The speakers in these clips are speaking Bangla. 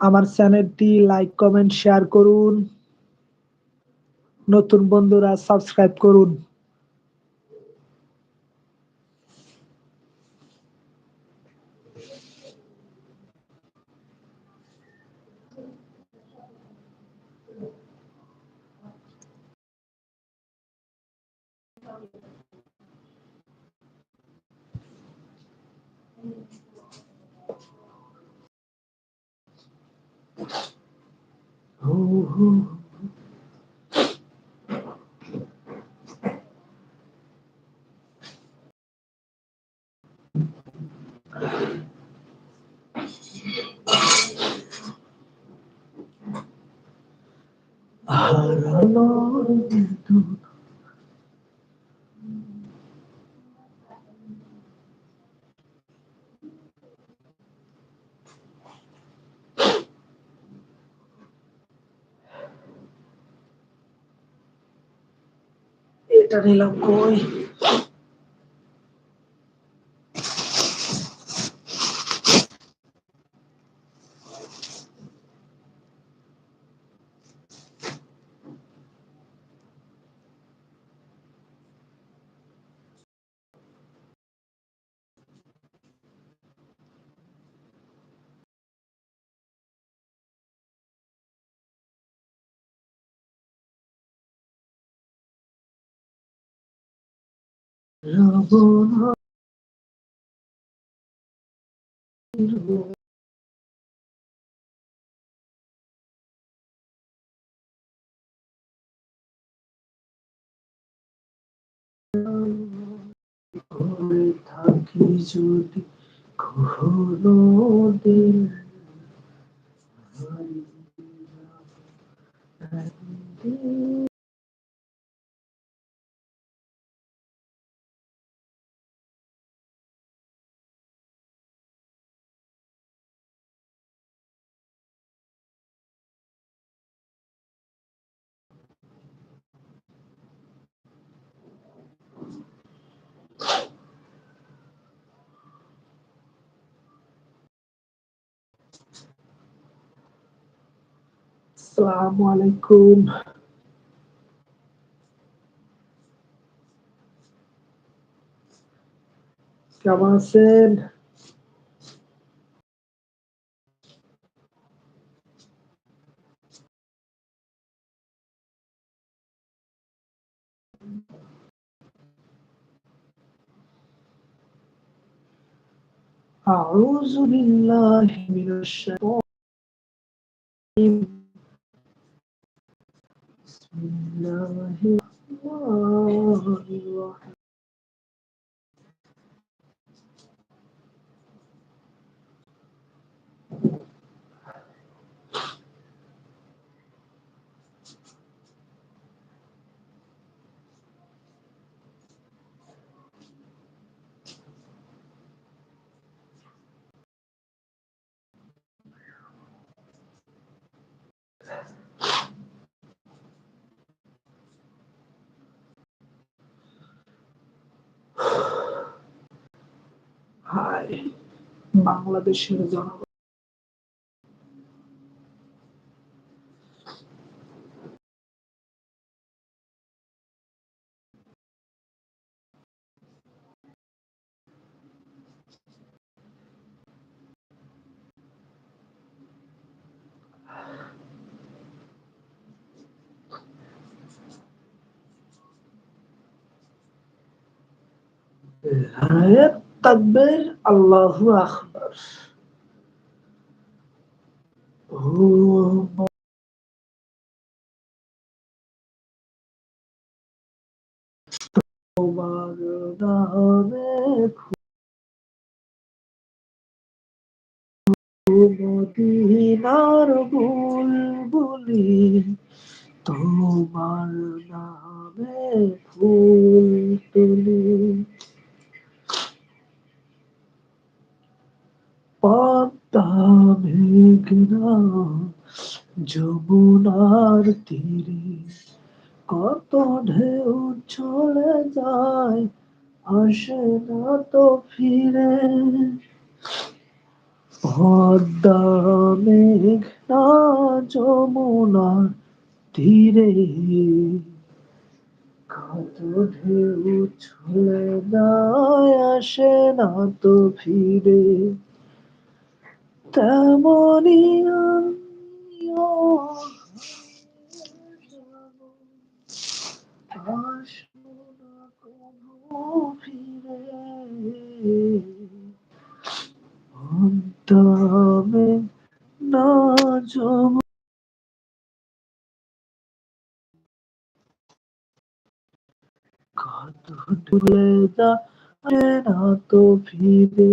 আমার চ্যানেলটি লাইক কমেন্ট শেয়ার করুন। নতুন বন্ধুরা সাবস্ক্রাইব করুন। Oh. Lord ni los voy. থাকি যদি কখনো দিন আসসালামু আলাইকুম কেমন আছেন أعوذ بالله من الشيطان know who you are. Hi বাংলাদেশের জনগণ তাকবীর আল্লাহু আকবার। ও তোমার নামে মদিনার বুলবুলি তোমার নামে ফুল তুলি পদ্মা মেঘনা যমুনার তীরে কত ঢেউ চলে যায় আসে না তো ফিরে। পদ্মা মেঘনা যমুনার তীরে, কত ঢেউ ছুঁয়ে যায় আসে না তো ফিরে। তেমনি আমিও না যমুনা কত দূরে যায় না তো ফিরে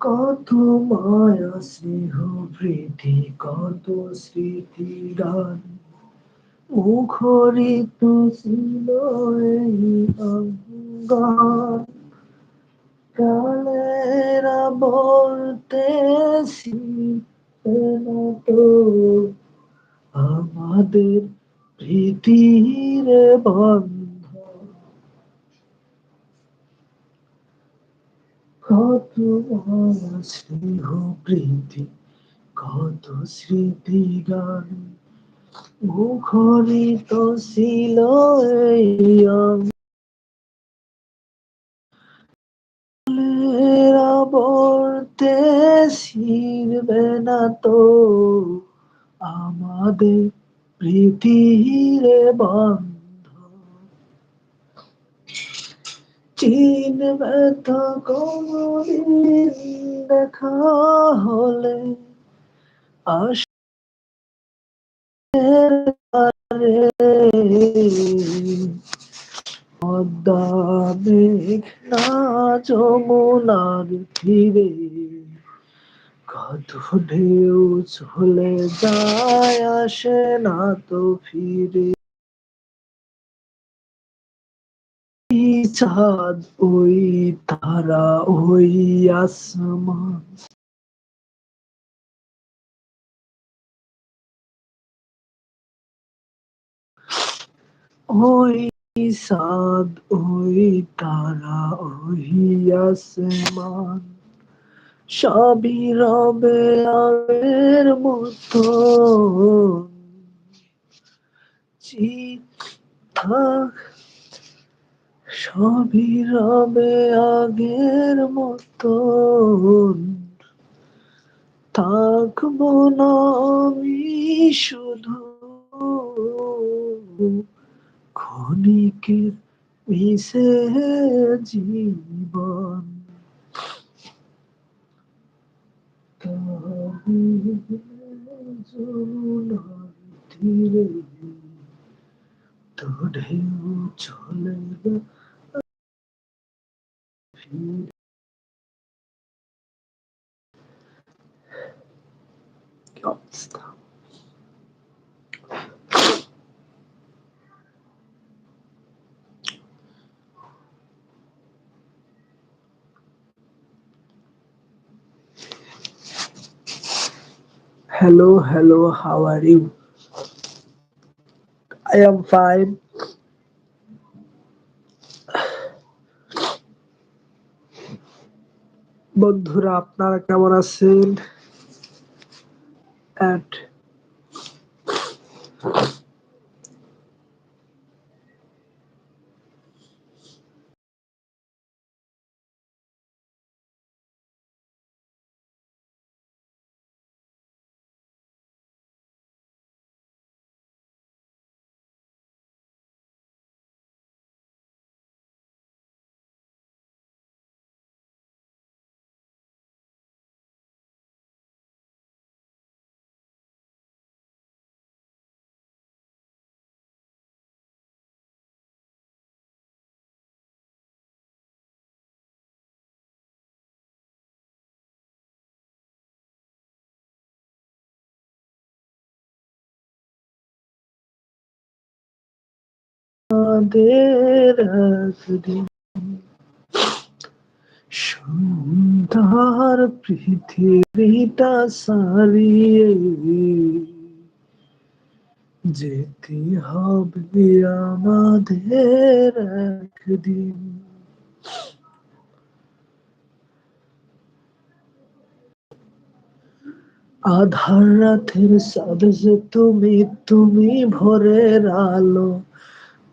কত মায়া স্নেহ, প্রীতি, কত স্মৃতি গান। মুখরিত ছিল এই কালেরা বলতেছি না তো আমাদের প্রীতির বন্ধন কত স্নেহ প্রীতি কত স্মৃতি গান মুখরিত ছিল বলতে ছিড়বে না তো আমাদের প্রীতির বন্ধন চিনবে তো কোনদিন দেখা হলে পদ্মা তীরে কত ঢেউ চলে যায়, আসে না তো ফিরে। চাঁদ ওই তারা ওই আসমান ওই চাঁদ ওই তারা ওই আসমান সবই রবে আগের মতো। থাক সবই রবে আগের মতন। থাকব না আমি শুধু ক্ষণিকের মিশে জীবন। তীরে তো ঢেউ চলে Hello hello how are you? I am fine. বন্ধুরা আপনারা কেমন আছেন? অ্যাট আমাদের একদিন সুন্দর পৃথিবীটা সারিয়ে যেতে হবে আমাদের একদিন। আধার রাতের সাদে তুমি তুমি ভোরের আলো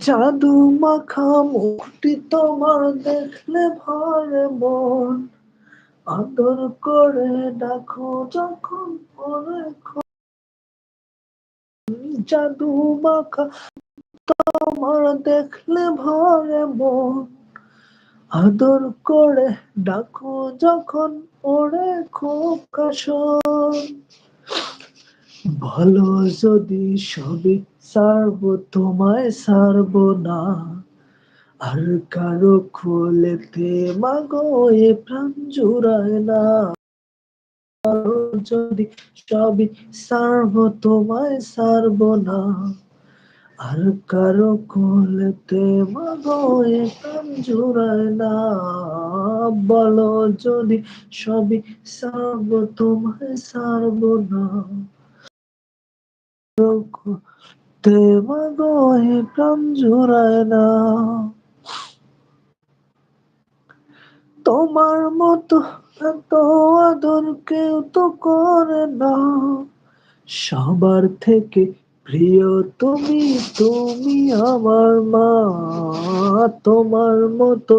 জাদু মাখা মুখটি তোমার দেখলে ভরে মন। আদর করে ডাকো যখন পরে জাদু মাখা তোমার দেখলে ভরে মন। আদর করে ডাকো যখন ওরে খুব কাশন। ভালো যদি সবই সারবো তোমায় সারবো না। আর কারও খুলেতে মাগো এ প্রাণ জুড়ায় না। যদি সবই সারবো তোমায় সারবো না, আর কারও কোলেতে মাগো এ প্রাণ জুড়ায় না। বলো যদি সবই সারবো তোমায় সারবো না তে মাগো প্রাণ জুড়ায় না। তোমার মতো এত আদর কেউ তো করে না। সবার থেকে প্রিয় তুমি তুমি আমার মা। তোমার মতো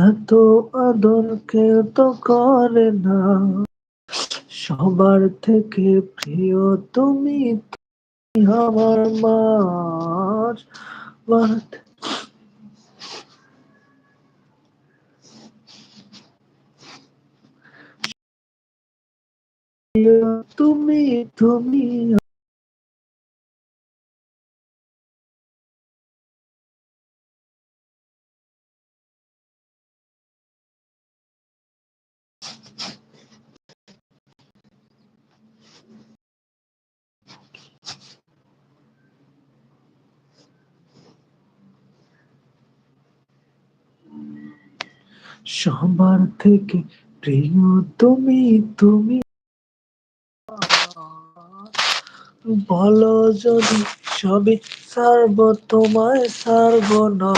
এত আদর কেউ তো করে না। সবার থেকে প্রিয় তুমি আমার মাঝ প্রিয় তুমি তুমি সবার থেকে প্রিয় তুমি তুমি বলো যদি সবই সারব, তোমায় সারব না।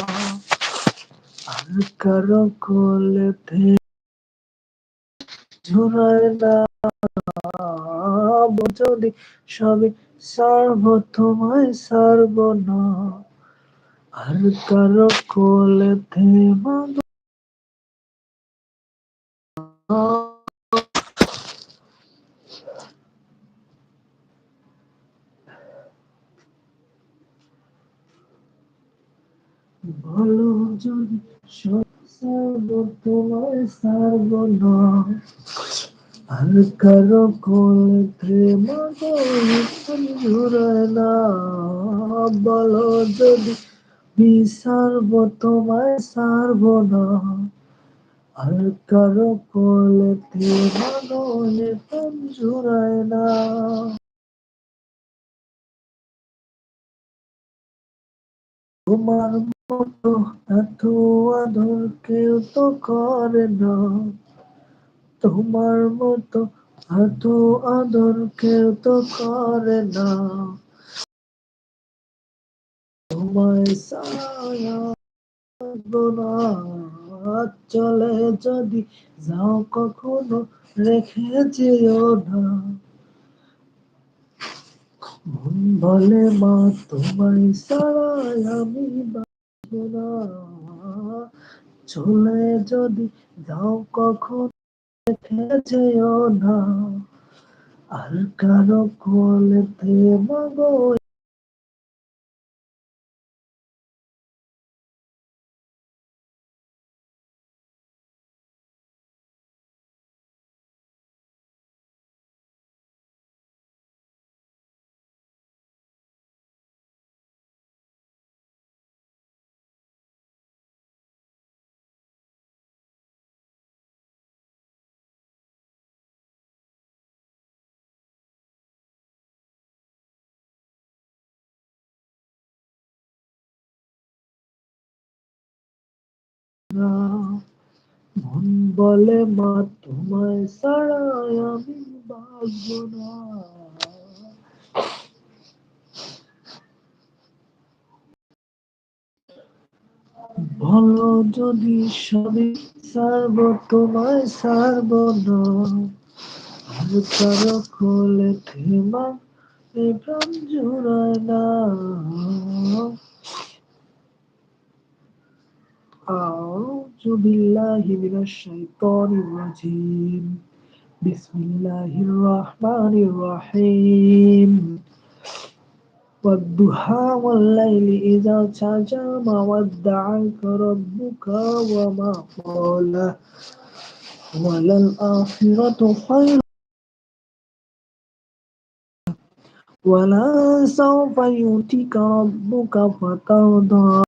আর কারও কোলেতে ঝুরায় না। যদি সবই তোমায় না। আর কারও মাগো তোমায় সারব না আর কারও কোলেতে মাগো ঝুরায় না বলো যদি বিসারব তোমায় সারব না। আর কারও কোলেতে মাগো ঝুরায় না তোমার মতো এত আদর কেউ তো করে না। তোমার মতো এত আদর কেউ তো করে না। তোমায় সায়া না। চলে যদি যাও কখনো রেখে যেও না। মন বলে মা, তোমায় সারাই আমি বাঁচব না চলে যদি যাও কখন যেও না আর কারও কোলেতে মাগো মন বলে, মা, তোমায় ছাড়াই আমি বাঁচব না। বলো যদি সবই ছাড়ব, তোমায় ছাড়ব না। আর কোলে থেমা, এই প্রাণ জুড়ায় না। أعوذ بالله من الشيطان الرجيم. بسم الله الرحمن الرحيم. والضحى والليل إذا سجى ما ودعك ربك وما قال. وللآخرة خير. ولسوف يؤتيك ربك فترضى.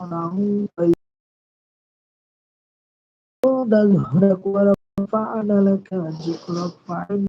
ونعوذ ظهرك ورفعنا لك ذكرك فإن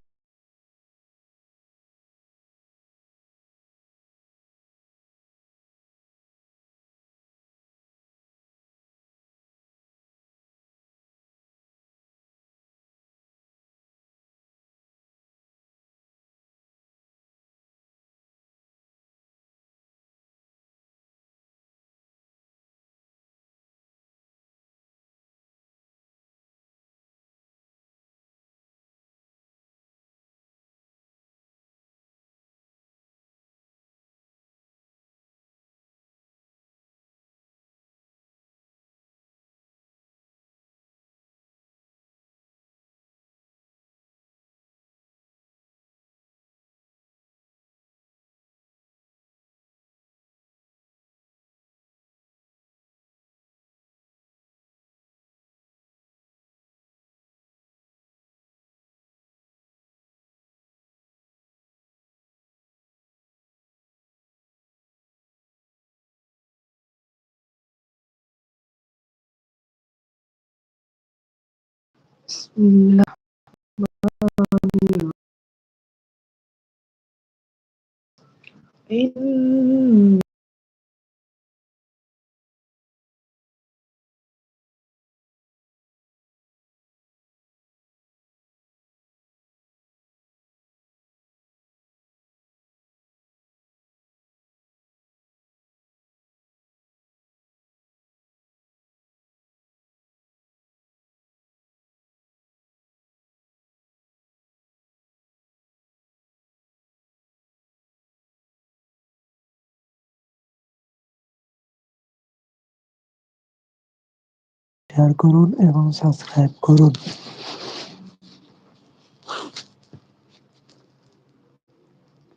بسم الله إن শেয়ার করুন এবং সাবস্ক্রাইব করুন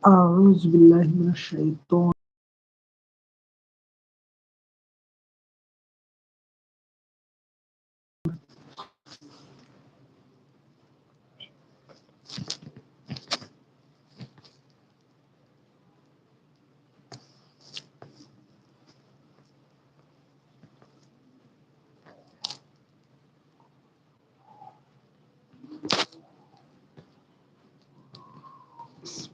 أعوذ بالله من الشيطان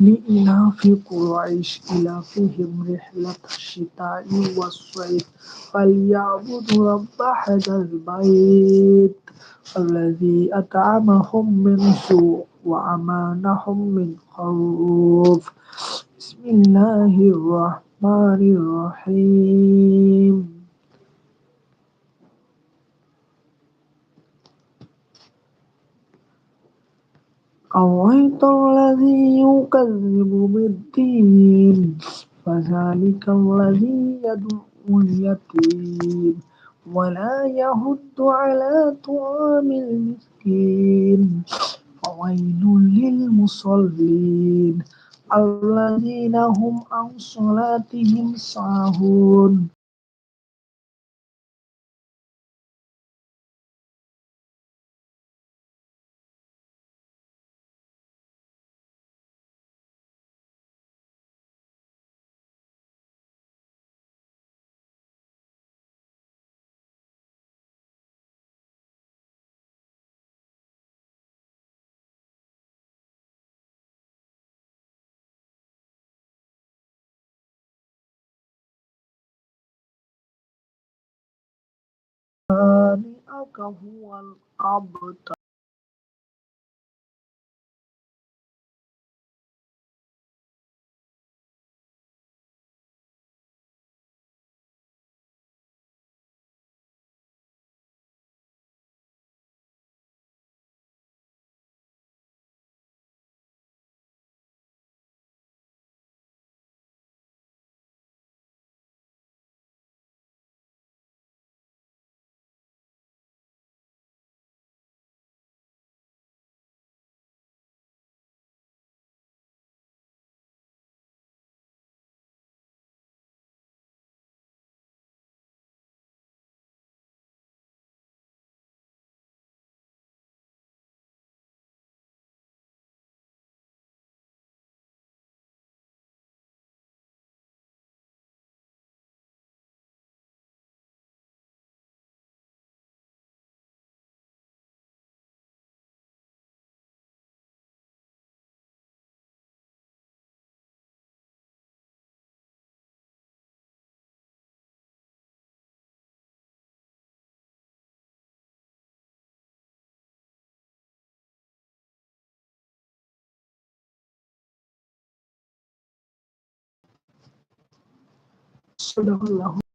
لإلاف قريش إلافهم رحلة الشتاء والصيف فليعبدوا رب هذا البيت الذي أطعمهم من سوء وأمانهم من خوف. بسم الله الرحمن الرحيم. أرأيت الذي يكذب بالدين؟ فذلك الذي يدعو اليتيم. ولا يهد على طعام المسكين. فويل للمصلين. الذين هم عن صلاتهم ساهون. alcohol, alcohol Udah.